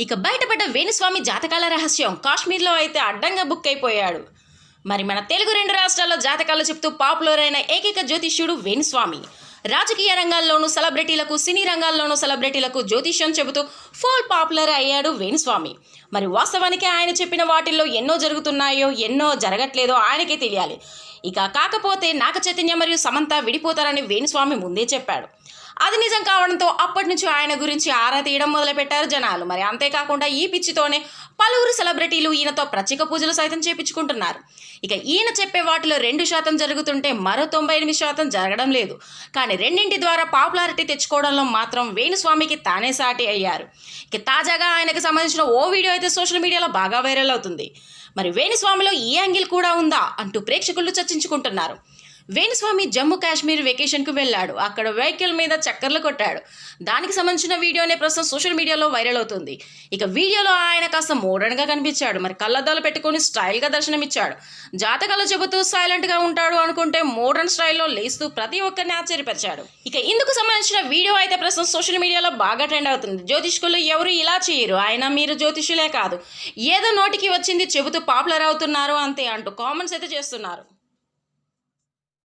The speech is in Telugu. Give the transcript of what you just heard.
ఇక బయటపడ్డ వేణుస్వామి జాతకాల రహస్యం. కాశ్మీర్లో అయితే అడ్డంగా బుక్ అయిపోయాడు. మరి మన తెలుగు రెండు రాష్ట్రాల్లో జాతకాలు చెప్తూ పాపులర్ అయిన ఏకైక జ్యోతిష్యుడు వేణుస్వామి. రాజకీయ రంగాల్లోనూ సెలబ్రిటీలకు సినీ రంగాల్లోనూ సెలబ్రిటీలకు జ్యోతిష్యం చెబుతూ ఫుల్ పాపులర్ అయ్యాడు వేణుస్వామి. మరి వాస్తవానికి ఆయన చెప్పిన వాటిల్లో ఎన్నో జరుగుతున్నాయో ఎన్నో జరగట్లేదో ఆయనకే తెలియాలి. ఇక కాకపోతే నాగ చైతన్య మరియు సమంత విడిపోతారని వేణుస్వామి ముందే చెప్పాడు. అది నిజం కావడంతో అప్పటి నుంచి ఆయన గురించి ఆరా తీయడం మొదలుపెట్టారు జనాలు. మరి అంతేకాకుండా ఈ పిచ్చితోనే పలువురు సెలబ్రిటీలు ఈయనతో ప్రత్యేక పూజలు సైతం చేపించుకుంటున్నారు. ఇక ఈయన చెప్పే వాటిలో రెండు శాతం జరుగుతుంటే మరో తొంభై ఎనిమిది శాతం జరగడం లేదు. కానీ రెండింటి ద్వారా పాపులారిటీ తెచ్చుకోవడంలో మాత్రం వేణుస్వామికి తానే సాటి అయ్యారు. ఇక తాజాగా ఆయనకు సంబంధించిన ఓ వీడియో అయితే సోషల్ మీడియాలో బాగా వైరల్ అవుతుంది. మరి వేణుస్వామిలో ఈ యాంగిల్ కూడా ఉందా అంటూ ప్రేక్షకులు చర్చించుకుంటున్నారు. వేణుస్వామి జమ్మూ కాశ్మీర్ వెకేషన్కు వెళ్ళాడు. అక్కడ వెహికల్ మీద చక్కర్లు కొట్టాడు. దానికి సంబంధించిన వీడియోనే ప్రస్తుతం సోషల్ మీడియాలో వైరల్ అవుతుంది. ఇక వీడియోలో ఆయన కాస్త మోడర్న్గా కనిపించాడు. మరి కళ్ళద్దాలు పెట్టుకొని స్టైల్గా దర్శనమిచ్చాడు. జాతకాలు చెబుతూ సైలెంట్గా ఉంటాడు అనుకుంటే మోడర్న్ స్టైల్లో లేస్తూ ప్రతి ఒక్కరిని ఆశ్చర్యపరిచాడు. ఇక ఇందుకు సంబంధించిన వీడియో అయితే ప్రస్తుతం సోషల్ మీడియాలో బాగా ట్రెండ్ అవుతుంది. జ్యోతిష్కులు ఎవరు ఇలా చేయరు. ఆయన మీరు జ్యోతిష్యులే కాదు. ఏదో నోటికి వచ్చింది చెబుతూ పాపులర్ అవుతున్నారు అంతే అంటూ కామెంట్స్ అయితే చేస్తున్నారు.